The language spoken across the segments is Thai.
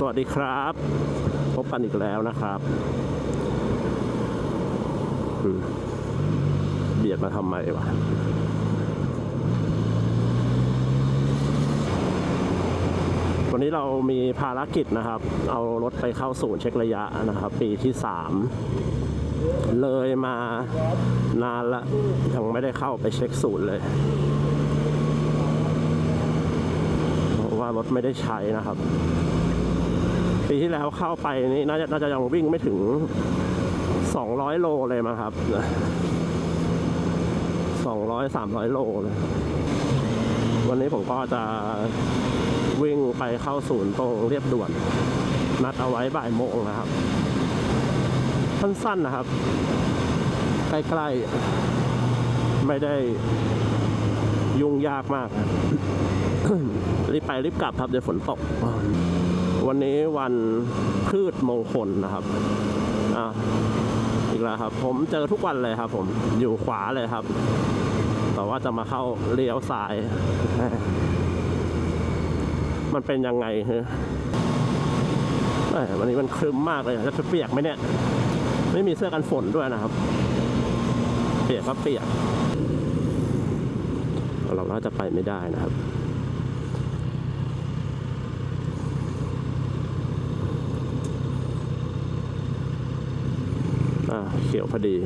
สวัสดีครับ พบกันอีกแล้วนะครับเบียดมาทำไมวะวันนี้เรามีภารกิจนะครับ เอารถไปเข้าศูนย์เช็คระยะนะครับ ปีที่สามเลยมานานละยังไม่ได้เข้าไปเช็คศูนย์เลยเพราะว่ารถไม่ได้ใช้นะครับ ปีที่แล้วเข้าไปนี่น่าจะน่าจะยังวิ่งไม่ถึง 200 โลเลยมั้งครับ 200 300 โลเลย วันนี้ผมก็จะวิ่งไปเข้าศูนย์ตรงเรียบด่วน นัดเอาไว้บ่ายโมงนะครับ สั้นๆนะครับ ใกล้ๆ ไม่ได้ยุ่งยากมาก รีบไปรีบกลับครับเดี๋ยวฝนตก วันนี้วันพืชมงคลนะครับ อ่าอีกแล้วครับ ผมเจอทุกวันเลยครับ ผม อยู่ขวาเลยครับ แต่ว่าจะมาเข้าเลี้ยวซ้าย มันเป็นยังไงฮะเอ้ยวันนี้มันครึ้มมากเลยจะเปียกไหมเนี่ย ไม่มีเสื้อกันฝนด้วยนะครับ เปียกก็เปียก เราน่าจะไปไม่ได้นะครับ อ่าเขียวพอดี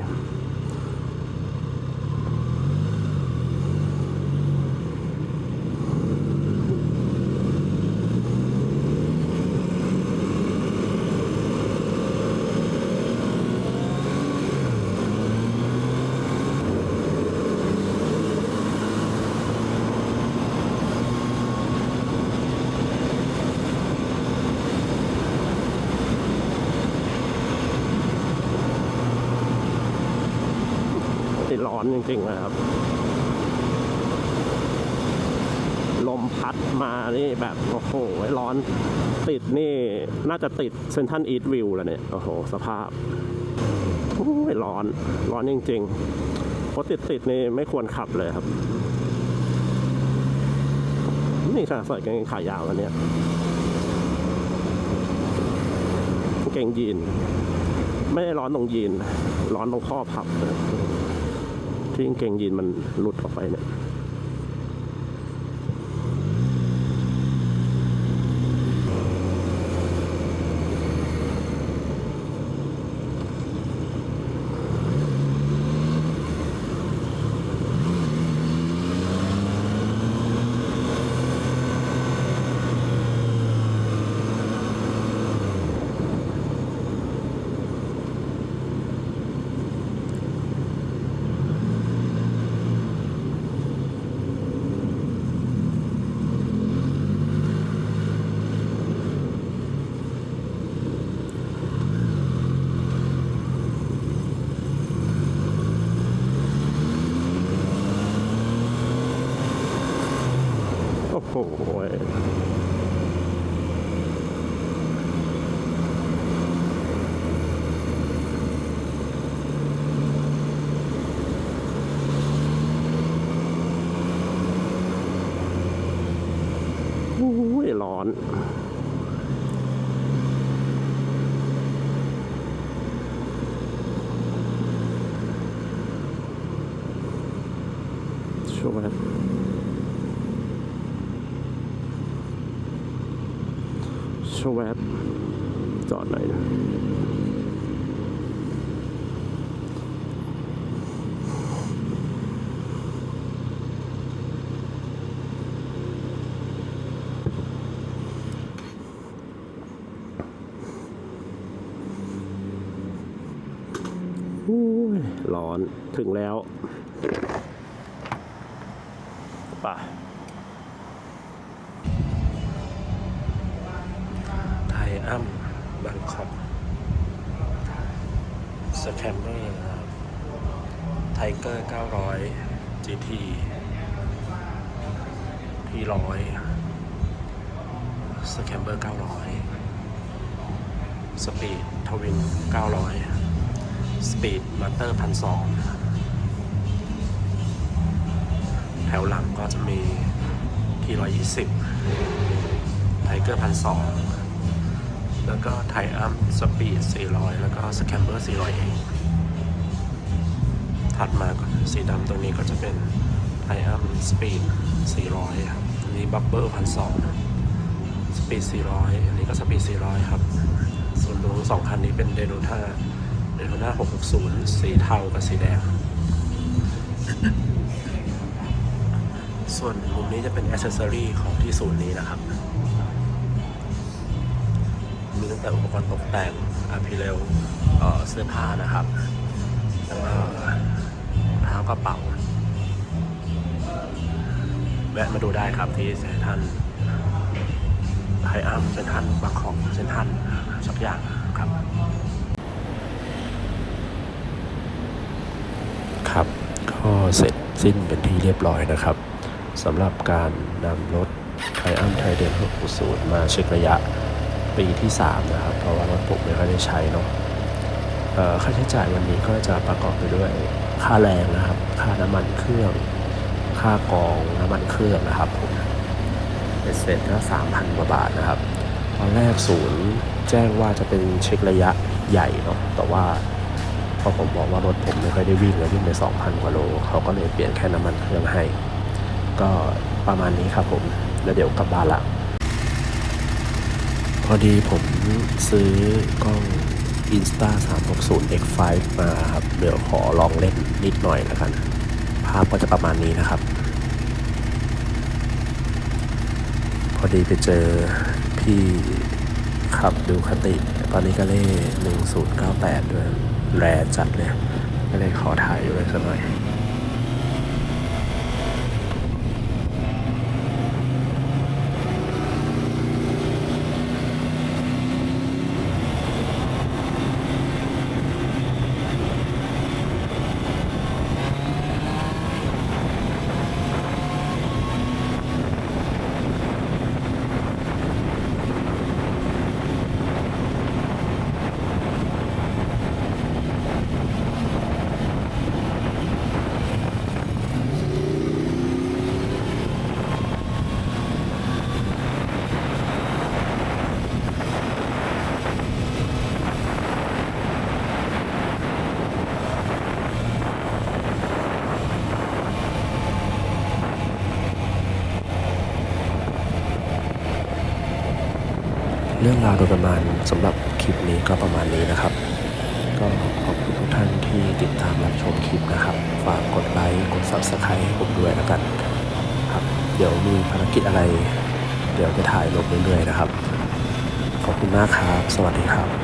อนจริงๆนะครับ ลมพัดมานี่แบบโอ้โหร้อนติดนี่น่าจะติดเซนทันอีทวิวแล้วเนี่ย โอ้โห สภาพโอ้ร้อน ร้อนจริงๆเพราะติดติดนี่ไม่ควรขับเลยครับ นี่ขนาดใส่กางเกงขายาวแล้วเนี่ยกางเกงยีน ไม่ได้ร้อนตรงยีน ร้อนตรงข้อพับนะ ที่กางเกงยีนมันหลุดออกไปเนี่ย โอ้โหโอ้ยร้อน ช่วย ครับชวบจอดไหนอยนะโอ้ยร้อนถึงแล้วไป่ะ อัมบางคอกสแคมเบอร์ครับไทเกอร์ 900 GT ที่ร้อยสแคมเบอร์ 900 สปีดทวิน 900 สปีดมาสเตอร์พันสองแถวหลังก็จะมีที120 ไทเกอร์พันสอง แล้วก็ไทอัมสปีด 400 แล้วก็สแคมเบอร์ 400เองถัดมาก็สีดำตรงนี้ก็จะเป็นไทอัมสปีด 400 ครับอันนี้บับเบิลพันสองสปีด 400 อันนี้ก็สปีด 400 ครับ ส่วนรถสองคันนี้เป็นเดโ t ท่าเดโ t ท่า660 สีเทากับสีแดง ส่วนมุมนี้จะเป็นอ c เซสซอรีของที่ศูนย์นี้นะครับ ตั้งแต่อุปกรณ์ตกแต่งอาพิเลลเสื้อผ้านะครับแล้วก็เท้ากระเป๋า แวะมาดูได้ครับที่เซนทันไฮอัมเซนทันบางของเซนทันสักอย่างครับ ครับก็เสร็จสิ้นเป็นที่เรียบร้อยนะครับสำหรับการนำรถไทอัมไทเดน660 มาเช็คระยะ ปีที่ 3 นะครับ เพราะว่ารถผมไม่ค่อยได้ใช้เนาะเอ่อค่าใช้จ่ายวันนี้ก็จะประกอบไปด้วยค่าแรงนะครับ ค่าน้ำมันเครื่อง ค่ากองน้ำมันเครื่องนะครับผมเป็นเสร็จก็3,000กว่าบาทนะครับ ตอนแรกศูนย์แจ้งว่าจะเป็นเช็คระยะใหญ่เนาะแต่ว่าพอผมบอกว่ารถผมไม่ค่อยได้วิ่งเลยวิ่งไป 2,000 กว่าโล เขาก็เลยเปลี่ยนแค่น้ำมันเครื่องให้ ก็ประมาณนี้ครับผม แล้วเดี๋ยวกลับบ้านละ พอดีผมซื้อกล้อง Insta 360 X5 มาครับเดี๋ยวขอลองเล่นนิดหน่อยแล้วกัน ภาพก็จะประมาณนี้นะครับ พอดีไปเจอพี่ขับดูคติ ตอนนี้ก็เล่ 1098 ด้วย แรจัดเลยก็เลยขอถ่ายด้วยสักหน่อย เรื่องราวโดยประมาณสำหรับคลิปนี้ก็ประมาณนี้นะครับ ก็ขอบคุณทุกท่านที่ติดตามรับชมคลิปนะครับ ฝากกดไลค์กด subscribe ให้ผมด้วยแล้วกันครับเดี๋ยวมีภารกิจอะไร เดี๋ยวจะถ่ายลงเรื่อยๆนะครับ ขอบคุณมากครับ สวัสดีครับ